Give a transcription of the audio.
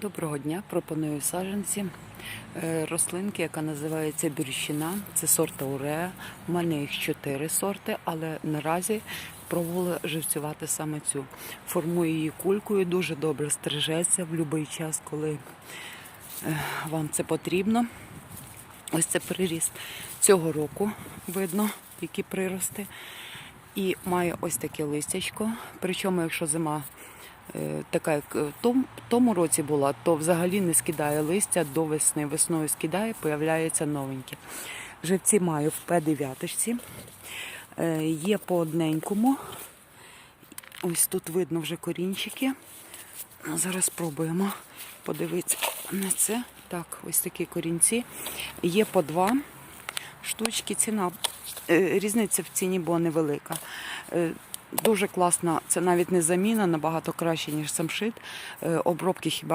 Доброго дня. Пропоную саджанці е, рослинки, яка називається бірщина. Це сорт ауреа. У мене їх чотири сорти, але наразі пробувала живцювати саме цю. Формую її кулькою, дуже добре стрижеться в будь-який час, коли е, вам це потрібно. Ось це приріст цього року видно, які прирости. І має ось таке листячко. Причому, якщо зима така, як в тому, тому році була, то взагалі не скидає листя до весни. Весною скидає, появляється новеньке. Живці маю в П9. Е, Є по одненькому. Ось тут видно вже корінчики. Зараз спробуємо подивитися на це. Так, ось такі корінці. Є по два штучки. Ціна е, різниця в ціні була невелика. Дуже класна, це навіть не заміна, набагато краще, ніж самшит. Е, Обробки хіба